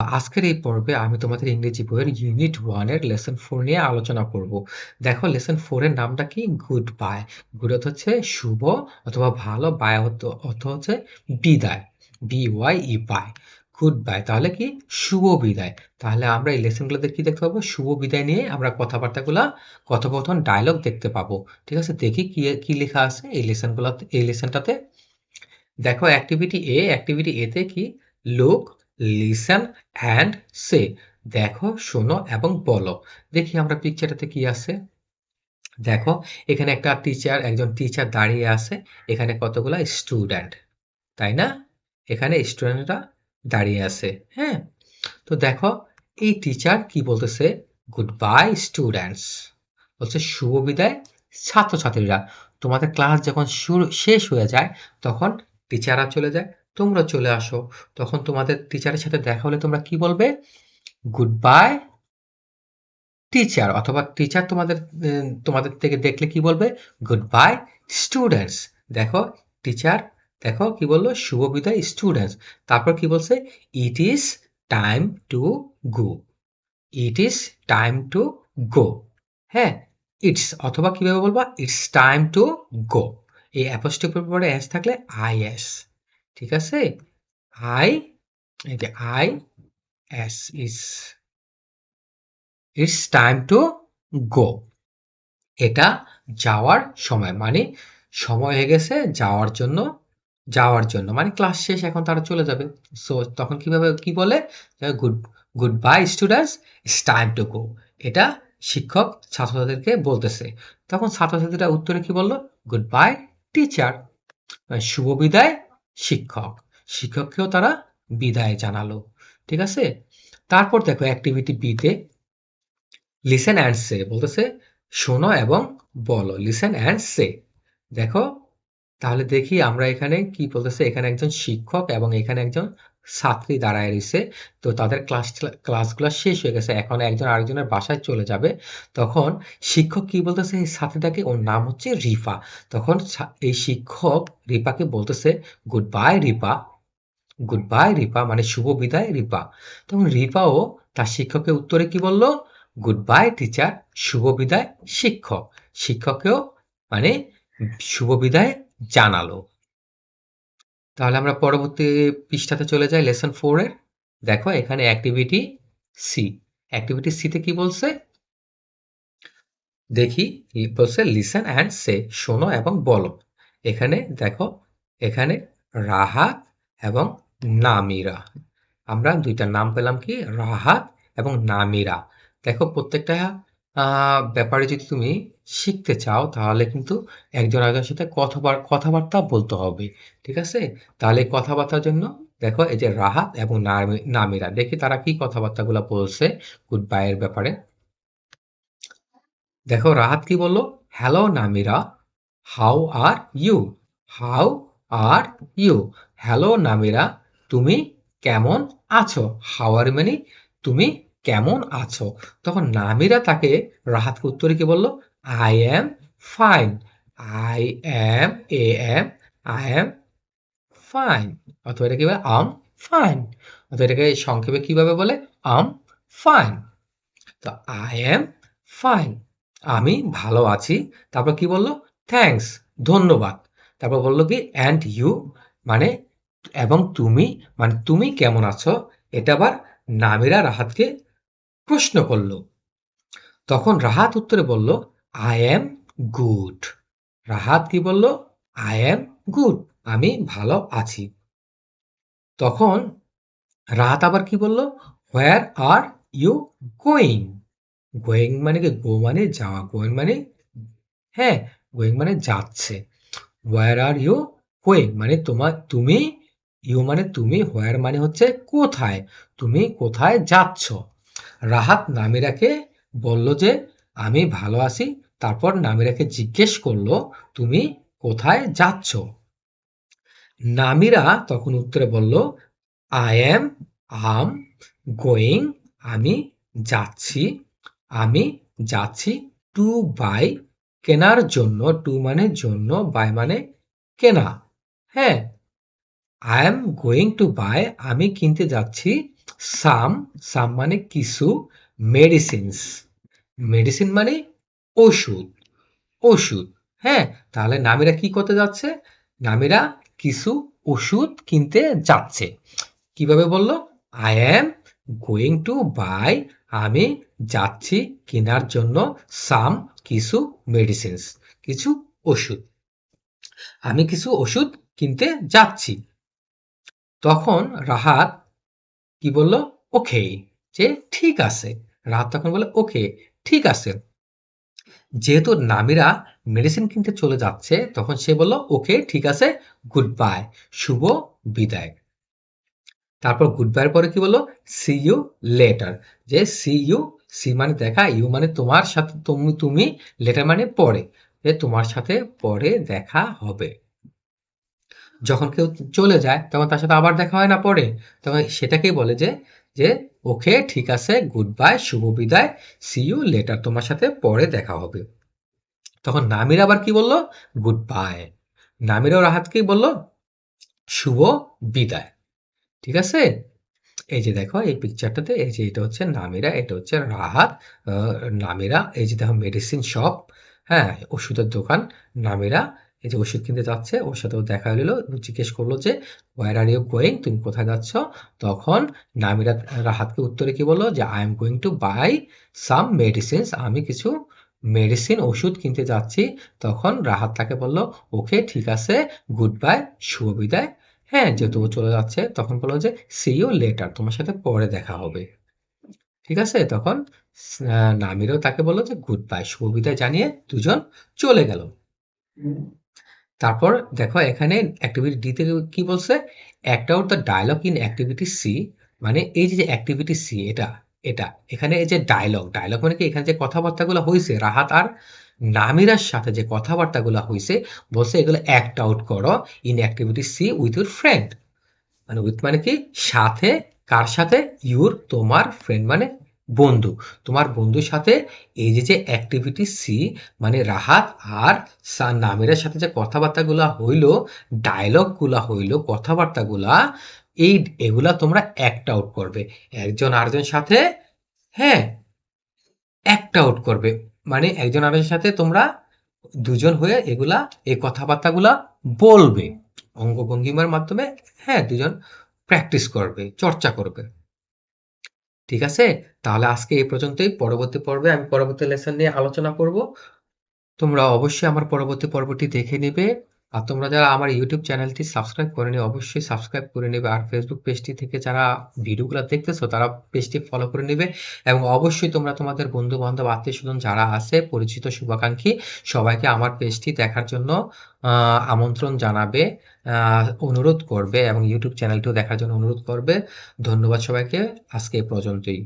আজকের এই পর্বে আমি তোমাদের ইংরেজি বইয়ের ইউনিট 1 এর লেসন ফোর নিয়ে আলোচনা করব। দেখো লেসন 4 এর নামটা কি? Good bye. গুড হচ্ছে শুভ অথবা ভালো, বাই অর্থ হচ্ছে বিদায়। B Y E bye. Good bye তাহলে কি শুভ বিদায়। তাহলে আমরা এই লেসনগুলোতে কি দেখতে পাবো? শুভ বিদায় নিয়ে আমরা কথাবার্তাগুলা কথোপকথন ডায়লগ দেখতে পাবো। ঠিক আছে? দেখি কি কি লেখা আছে এই লেসনগুলোতে এই লেসনটাতে। দেখো অ্যাক্টিভিটি এ, অ্যাক্টিভিটি এতে কি লুক লিসেন অ্যান্ড সে দেখো, শোনো এবং বলো। দেখি আমরা পিকচারটাতে কি আছে। দেখো, এখানে একটা টিচার একজন টিচার দাঁড়িয়ে আছে। এখানে কতগুলা স্টুডেন্ট তাই না? এখানে স্টুডেন্টরা দাঁড়িয়ে আছে হ্যাঁ? তো দেখো, এই টিচার কি বলতেছে? গুড বাই স্টুডেন্টস বলছে, শুভ বিদায়, ছাত্রছাত্রীরা। তোমাদের ক্লাস যখন শুরু, শেষ হয়ে যায়, তখন টিচাররা চলে যায়। তোমরা চলে আসো। তখন তোমাদের টিচারের সাথে দেখা হলে তোমরা কি বলবে? গুড বাই টিচার অথবা টিচার তোমাদের তোমাদের থেকে দেখলে কি বলবে? গুড বাই স্টুডেন্টস দেখো টিচার দেখো কি বলল? শুভ বিদায় স্টুডেন্টস তারপর কি বলছে? It is time to go it is time to go হ্যাঁ ইটস অথবা কীভাবে বলবা? ইটস টাইম টু গো এই অ্যাপোস্ট্রফির পরে এস থাকলে আই এস ঠিক আছে? আই এই যে I S is it's time to go এটা যাওয়ার সময় মানে সময় হয়ে গেছে যাওয়ার জন্য যাওয়ার জন্য মানে ক্লাস শেষ, এখন তারা চলে যাবে। সো তখন কীভাবে, কি বলে? Good good bye students it's time to go এটা শিক্ষক ছাত্রছাত্রীদেরকে বলতেছে। তখন ছাত্রছাত্রীরা উত্তরে কি বলল? গুড বাই টিচার শুভ বিদায় শিক্ষক। শিক্ষককেও তারা বিদায় জানালো, ঠিক আছে? তারপর দেখো অ্যাক্টিভিটি বিতে লিসেন অ্যান্ড সে বলতেছে, শোনো এবং বলো লিসেন অ্যান্ড সে দেখো, তাহলে দেখি আমরা এখানে কি বলতেছে, এখানে একজন শিক্ষক এবং এখানে একজন ছাত্রী দাঁড়ায় রয়েছে। তো তাদের ক্লাস ক্লাসগুলো শেষ হয়ে গেছে। এখন একজন আরেকজনের বাসায় চলে যাবে। তখন শিক্ষক কি বলতেছে? এই ছাত্রীটাকে ওর নাম হচ্ছে রিফা। তখন এই শিক্ষক রিপাকে বলতেছে good bye Ripa good bye Ripa মানে শুভ বিদায় রিপা তখন রিপাও তার শিক্ষকের উত্তরে কি বলল? গুড বাই টিচার শুভ বিদায়, শিক্ষক। শিক্ষকেও মানে শুভ বিদায় জানালো। তাহলে আমরা পরবর্তী পৃষ্ঠাতে চলে যাই লেসন ফোর এর। দেখো, এখানে অ্যাক্টিভিটি সি অ্যাক্টিভিটি সিতে কি বলছে? দেখি বলছে লিসেন অ্যান্ড সে শোনো এবং বলো। এখানে দেখো, এখানে রাহাত এবং নামিরা। আমরা দুইটা নাম পেলাম কি? রাহাত এবং নামিরা। দেখো, প্রত্যেকটা ব্যাপারে যদি তুমি শিখতে চাও, তাহলে কিন্তু একজন আরেকজনের সাথে কথাবার্তা বলতে হবে, ঠিক আছে? তাহলে কথাবার্তার জন্য দেখো, এই যে রাহাত এবং নামিরা, দেখি তারা কি কথাবার্তাগুলো বলছে গুড এর ব্যাপারে। দেখো, রাহাত কি বলল? Hello Namira how are you how are you hello Namira, তুমি কেমন আছো? হাউ আর মানে তুমি কেমন আছো? তখন নামিরা তাকে রাহাতকে উত্তরে কি বলল I am fine I am A M I am fine অথবা এটা কি বলে আম ফাইন অথবা এটাকে সংক্ষেপে কীভাবে বলে আম ফাইন তো আই এম ফাইন আমি ভালো আছি। তারপর কি বলল থ্যাংকস ধন্যবাদ. তারপর বলল কি অ্যান্ড ইউ মানে এবং তুমি মানে তুমি কেমন আছো? এটা আবার নামিরা রাহাতকে প্রশ্ন করল। তখন রাহাত উত্তরে বলল আই এম গুড রাহাত কি বলল আই এম গুড আমি ভালো আছি। তখন রাহাত আবার কি বলল where are you going going মানে কি গো মানে যাওয়া গোয়িং মানে হ্যাঁ গোয়িং মানে যাচ্ছে। হোয়ার আর ইউ গোয়িং মানে তোমার তুমি ইউ মানে তুমি হোয়ার মানে হচ্ছে কোথায়, তুমি কোথায় যাচ্ছ। রাহাত নামিরাকে বলল যে, আমি ভালো আছি। তারপর নামিরাকে জিজ্ঞেস করল, তুমি কোথায় যাচ্ছ? নামিরা তখন উত্তরে বলল আই এম আম গোয়িং আমি যাচ্ছি। আমি যাচ্ছি টু বাই কেনার জন্য টু মানে জন্য বাই মানে কেনা। হ্যাঁ I am going to buy আমি কিনতে যাচ্ছি সাম সাম মানে কিছু মেডিসিনস মেডিসিন মানে ওষুধ ওষুধ হ্যাঁ? তাহলে নামিরা কি করতে যাচ্ছে? নামিরা কিছু ওষুধ কিনতে যাচ্ছে। কীভাবে বলল? I am going to buy আমি যাচ্ছি কেনার জন্য সাম, কিছু মেডিসিনস কিছু ওষুধ। আমি কিছু ওষুধ কিনতে যাচ্ছি। তখন রাহাত কি বলল? ওকে। যে ঠিক আছে। রাহাত তখন বলে ওকে, ঠিক আছে। যেহেতু নামিরা মেডিসিন কিনতে চলে যাচ্ছে, তখন সে বলল, ওকে, ঠিক আছে গুড বাই শুভ বিদায়। তারপর গুড বাইয়ের পরে কি বলল? সি ইউ লেটার যে সি ইউ সি মানে দেখা ইউ মানে তোমার সাথে তুমি তুমি লেটার মানে পরে। যে তোমার সাথে পরে দেখা হবে। যখন কেউ চলে যায়, তখন তার সাথে আবার দেখা হয় না পরে। তখন সেটাকেই বলে যে যে, ওকে, ঠিক আছে গুড বাই শুভ বিদায় সি ইউ লেটার তোমার সাথে পরে দেখা হবে। তখন নামির আবার কি বলল? গুড বাই নামিরাও রাহাতকেই বলল, শুভ বিদায়। ঠিক আছে? এই যে দেখো, এই পিকচারটাতে এই যে এটা হচ্ছে নামিরা, এটা হচ্ছে রাহাত নামিরা, এই যে দেখো মেডিসিন শপ হ্যাঁ ওষুধের দোকান, নামিরা এই যে ওষুধ কিনতে যাচ্ছে, ওর সাথেও দেখা হলো জিজ্ঞেস করল যে ওয়ার আর ইউ গোয়িং তুমি কোথায় যাচ্ছ? তখন নামিরা রাহাতকে উত্তরে কি বলল? যে I am going to buy some medicines আমি কিছু মেডিসিন ওষুধ কিনতে যাচ্ছি। তখন রাহাত তাকে বলল, ওকে, ঠিক আছে গুড বাই শুভ বিদায়। হ্যাঁ যেহেতু চলে যাচ্ছে, তখন বলল যে সি ইউ লেটার তোমার সাথে পরে দেখা হবে। ঠিক আছে, তখন নামিরও তাকে বলল যে গুড বাই শুভ বিদায় জানিয়ে দুজন চলে গেল। তারপর দেখো এখানে অ্যাক্টিভিটি ডিতে কি বলছে? একটা out the dialogue in activity C মানে এই যে অ্যাক্টিভিটি সি এটা এটা, এখানে এই যে ডায়লগ ডায়লগ মানে কি? এখানে যে কথাবার্তাগুলো হয়েছে রাহাত আর নামিরার সাথে যে কথাবার্তাগুলো হয়েছে বলছে এগুলো অ্যাক্ট আউট করো in activity C with your friend মানে উইথ মানে কি? সাথে, কার সাথে? ইউর তোমার ফ্রেন্ড মানে বন্ধু। তোমার বন্ধুর সাথে এই যে যে অ্যাক্টিভিটি সি মানে রাহাত আর নামিরের সাথে যে কথাবার্তাগুলা হইল ডায়লগগুলা হইল, কথাবার্তাগুলা, এই, এগুলা তোমরা অ্যাক্ট আউট করবে। একজন আরেকজন সাথে হ্যাঁ অ্যাক্ট আউট করবে। মানে একজন আরেকজনের সাথে তোমরা দুজন হয়ে এগুলা, এই কথাবার্তাগুলা বলবে। অঙ্গভঙ্গিমার মাধ্যমে হ্যাঁ দুজন প্র্যাকটিস করবে, চর্চা করবে। ঠিক আছে? তাহলে আজকে এই পর্যন্তই। পরবর্তী পর্বে আমি পরবর্তী লেসন নিয়ে আলোচনা করব। তোমরা অবশ্যই আমার পরবর্তী পর্বটি দেখে নেবে। আর তোমরা যারা আমার ইউটিউব চ্যানেলটি সাবস্ক্রাইব করে নিও অবশ্যই সাবস্ক্রাইব করে নেবে। আর ফেসবুক পেজটি থেকে যারা ভিডিওগুলো দেখতেছো, তারা পেজটি ফলো করে নেবে। এবং অবশ্যই তোমরা তোমাদের বন্ধু বান্ধব আত্মীয় স্বজন যারা আছে, পরিচিত, শুভাকাঙ্ক্ষী, সবাইকে আমার পেজটি দেখার জন্য আমন্ত্রণ জানাবে অনুরোধ করবে এবং ইউটিউব চ্যানেলটিও দেখার জন্য অনুরোধ করবে। ধন্যবাদ সবাইকে। আজকে এ পর্যন্তই।